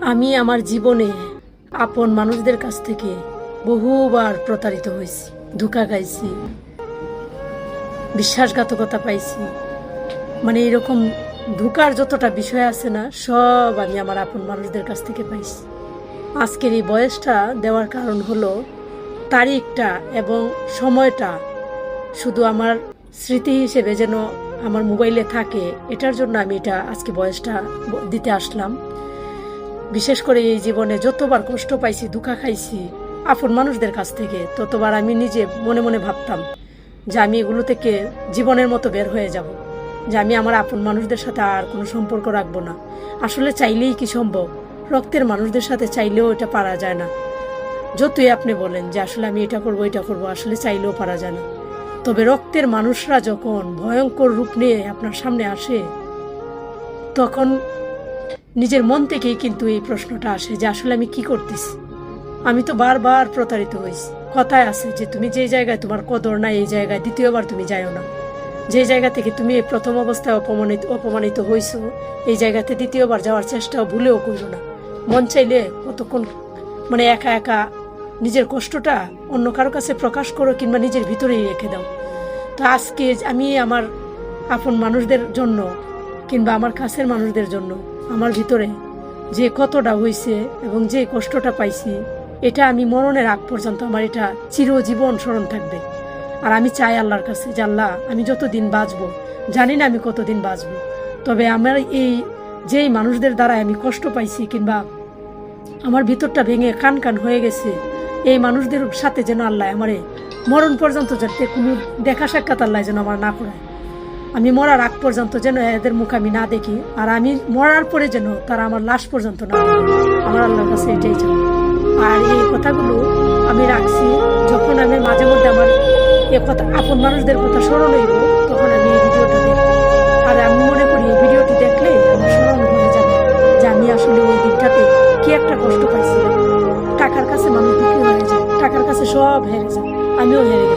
আমি আমার জীবনে আপন মানুষদের কাছ থেকে বহুবার প্রতারিত হয়েছি, ধোকা গাইছি বিশ্বাসঘাতকতা পাইছি। মানে এরকম ধোকার যতটা বিষয় আছে না, সব আমি আমার আপন মানুষদের কাছ থেকে পাইছি। আজকের এই বয়সটা দেওয়ার কারণ হলো তারিখটা এবং সময়টা শুধু আমার স্মৃতি হিসেবে যেন আমার মোবাইলে থাকে, এটার জন্য আমি এটা আজকে বয়সটা দিতে আসলাম। বিশেষ করে এই জীবনে যতবার কষ্ট পাইছি দুঃখা খাইছি, আপন মানুষদের কাছ থেকে, ততবার আমি নিজে মনে মনে ভাবতাম যে আমি এগুলো থেকে জীবনের মতো বের হয়ে যাব, যে আমি আমার আপন মানুষদের সাথে আর কোনো সম্পর্ক রাখব না। আসলে চাইলেই কি সম্ভব? রক্তের মানুষদের সাথে চাইলেও এটা পারা যায় না। যতই আপনি বলেন যে আসলে আমি এটা করব এটা করব, আসলে চাইলেও পারা যায় না। তবে রক্তের মানুষরা যখন ভয়ঙ্কর রূপ নিয়ে আপনার সামনে আসে, তখন নিজের মন থেকেই কিন্তু এই প্রশ্নটা আসে যে আসলে আমি কি করতেছি? আমি তো বারবার প্রতারিত হয়েছি। কথায় আছে যে তুমি যে জায়গায় তোমার কদর নাই, এই জায়গায় দ্বিতীয়বার তুমি যাও না। যে জায়গা থেকে তুমি এই প্রথম অবস্থায় অপমানিত অপমানিত হয়েছো এই জায়গাতে দ্বিতীয়বার যাওয়ার চেষ্টাও ভুলেও করো না। মন চাইলে কতক্ষণ মানে একা একা নিজের কষ্টটা অন্য কারও কাছে প্রকাশ করো কিংবা নিজের ভিতরেই রেখে দাও। তো আজকে আমি আমার আপন মানুষদের জন্য কিংবা আমার কাছের মানুষদের জন্য আমার ভিতরে যে কতটা হয়েছে এবং যে কষ্টটা পাইছি, এটা আমি মরণের আগ পর্যন্ত আমার এটা চিরজীবন স্মরণ থাকবে। আর আমি চাই আল্লাহর কাছে যে, আল্লাহ, আমি যতদিন বাঁচবো, জানি না আমি কতদিন বাঁচবো, তবে আমার এই যেই মানুষদের দ্বারা আমি কষ্ট পাইছি কিংবা আমার ভিতরটা ভেঙে কান কান হয়ে গেছে, এই মানুষদের সাথে যেন আল্লাহ আমারে মরণ পর্যন্ত যাতে কোনো দেখা সাক্ষাৎ আল্লাহ যেন আমার না করায়। আমি মরার আগ পর্যন্ত যেন এদের মুখ আমি না দেখি, আর আমি মরার পরে যেন তারা আমার লাশ পর্যন্ত না আমার আল্লাহর কাছে এটাই চাই। আর এই কথাগুলো আমি রাখছি, যখন আমি মাঝে মধ্যে আমার এ কথা, আপন মানুষদের কথা স্মরণ হইব, তখন আমি এই ভিডিওটা দেখব। আর আমি মনে করি এই ভিডিওটি দেখলে আমার স্মরণ হয়ে যাবে যে আমি আসলে ওই দিনটাতে কি একটা কষ্ট পাইছিলাম। টাকার কাছে মানুষ বিক্রি হয়ে যায়, টাকার কাছে সব হেরে যায়। আমিও হেরে